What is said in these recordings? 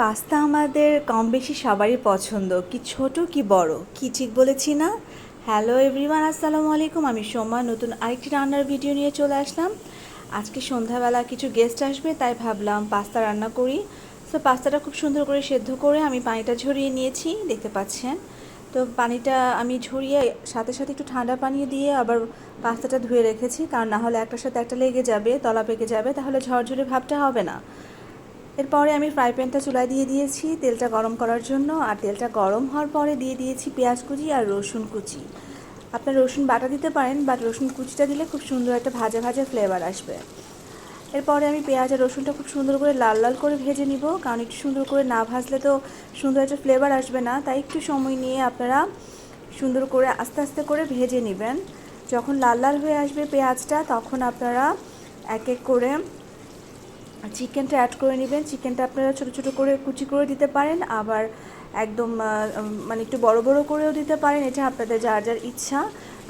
Pasta আমাদের কম বেশি সবারই পছন্দ। কি ছোট, কি বড়? কি ঠিক বলেছি না? হ্যালো এভরিওয়ান আসসালামু আলাইকুম। আমি সোমা, নতুন আরেকটি রান্নার ভিডিও নিয়ে চলে আসলাম। আজকে সন্ধ্যাবেলা কিছু গেস্ট আসবে, তাই ভাবলাম পাস্তা রান্না করি। তো পাস্তাটা খুব সুন্দর করে সেদ্ধ করে আমি পানিটা ঝরিয়ে নিয়েছি, দেখতে পাচ্ছেন? তো পানিটা আমি ঝরিয়ে সাথে সাথে একটু ঠান্ডা পানি দিয়ে আবার পাস্তাটা ধুয়ে রেখেছি। কারণ না হলে একটার সাথে একটা লেগে যাবে, তলা পেকে যাবে, তাহলে ঝরঝরে ভাবটা হবে না। এরপরে আমি ফ্রাই প্যানটা চুলায় দিয়ে দিয়েছি, তেলটা গরম করার জন্য। আর তেলটা গরম হওয়ার পরে দিয়ে দিয়েছি পেঁয়াজ কুচি আর রসুন কুচি। আপনার রসুন বাটা দিতে পারেন বাট রসুন কুচিটা দিলে খুব সুন্দর একটা ভাজা ভাজা ফ্লেভার আসবে। এরপরে আমি পেঁয়াজ আর রসুনটা খুব সুন্দর করে লাল লাল করে ভেজে নিব, কারণ একটু সুন্দর করে না ভাজলে তো সুন্দর একটা ফ্লেভার আসবে না। তাই একটু সময় নিয়ে আপনারা সুন্দর করে আস্তে আস্তে করে ভেজে নেবেন। যখন লাল লাল হয়ে আসবে পেঁয়াজটা, তখন আপনারা এক এক করে চিকেনটা অ্যাড করে নেবেন। চিকেনটা আপনারা ছোটো ছোটো করে কুচি করে দিতে পারেন, আবার একদম মানে একটু বড় বড় করেও দিতে পারেন। এটা আপনাদের যার যার ইচ্ছা।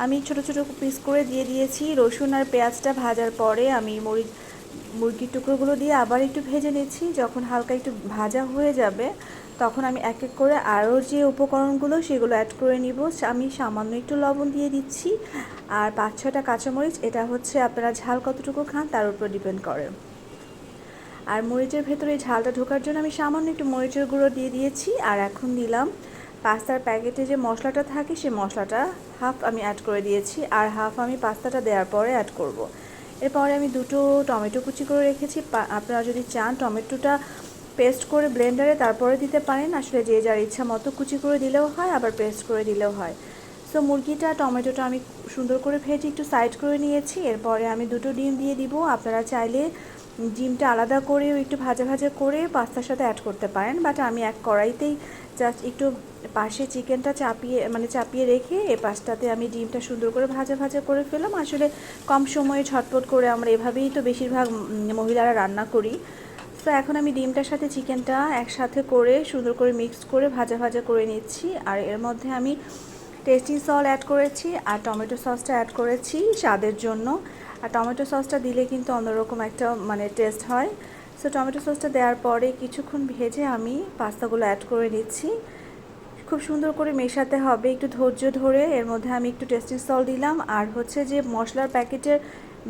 আমি ছোটো ছোটো পিস করে দিয়ে দিয়েছি। রসুন আর পেঁয়াজটা ভাজার পরে আমি মরিচ মুরগির টুকরোগুলো দিয়ে আবার একটু ভেজে নিচ্ছি। যখন হালকা একটু ভাজা হয়ে যাবে, তখন আমি এক এক করে আরও যে উপকরণগুলো, সেগুলো অ্যাড করে নিব। আমি সামান্য একটু লবণ দিয়ে দিচ্ছি। আর পাঁচ ছটা কাঁচামরিচ, এটা হচ্ছে আপনারা ঝাল কতটুকু খান, তার উপর ডিপেন্ড করে। আর মরিচের ভেতরে ঝালটা ঢোকার জন্য আমি সামান্য একটু মরিচের গুঁড়ো দিয়ে দিয়েছি। আর এখন দিলাম পাস্তার প্যাকেটে যে মশলাটা থাকে সেই মশলাটা হাফ আমি অ্যাড করে দিয়েছি আর হাফ আমি পাস্তাটা দেওয়ার পরে অ্যাড করব। এরপরে আমি দুটো টমেটো কুচি করে রেখেছি। আপনারা যদি চান টমেটোটা পেস্ট করে ব্লেন্ডারে তারপরে দিতে পারেন। আসলে যে যার ইচ্ছা মতো কুচি করে দিলেও হয়, আবার পেস্ট করে দিলেও হয়। সো মুরগিটা, টমেটোটা আমি সুন্দর করে ভেজে একটু সাইড করে নিয়েছি। এরপরে আমি দুটো ডিম দিয়ে দিব। আপনারা চাইলে ডিমটা আলাদা করেও একটু ভাজা ভাজা করে পাস্তার সাথে অ্যাড করতে পারেন বাট আমি এক কড়াইতেই জাস্ট একটু পাশে চিকেনটা চাপিয়ে মানে চাপিয়ে রেখে এ পাশটাতে আমি ডিমটা সুন্দর করে ভাজা ভাজা করে ফেলাম আসলে কম সময়ে ছটপট করে আমরা এভাবেই তো বেশিরভাগ মহিলারা রান্না করি। তো এখন আমি ডিমটার সাথে চিকেনটা একসাথে করে সুন্দর করে মিক্স করে ভাজা ভাজা করে নিচ্ছি। আর এর মধ্যে আমি টেস্টিং সল অ্যাড করেছি আর টমেটো সসটা অ্যাড করেছি স্বাদের জন্য। আর টমেটো সসটা দিলে কিন্তু অন্যরকম একটা মানে টেস্ট হয়। সো টমেটো সসটা দেওয়ার পরে কিছুক্ষণ ভেজে আমি পাস্তাগুলো অ্যাড করে নিচ্ছি। খুব সুন্দর করে মেশাতে হবে, একটু ধৈর্য ধরে। এর মধ্যে আমি একটু টেস্টিং সল দিলাম। আর হচ্ছে যে, মশলার প্যাকেটের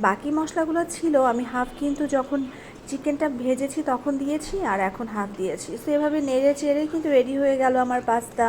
বাকি মশলাগুলো ছিল, আমি হাফ কিন্তু যখন চিকেনটা ভেজেছি তখন দিয়েছি, আর এখন হাফ দিয়েছি। সো এভাবে নেড়ে চেড়ে কিন্তু রেডি হয়ে গেল আমার পাস্তা।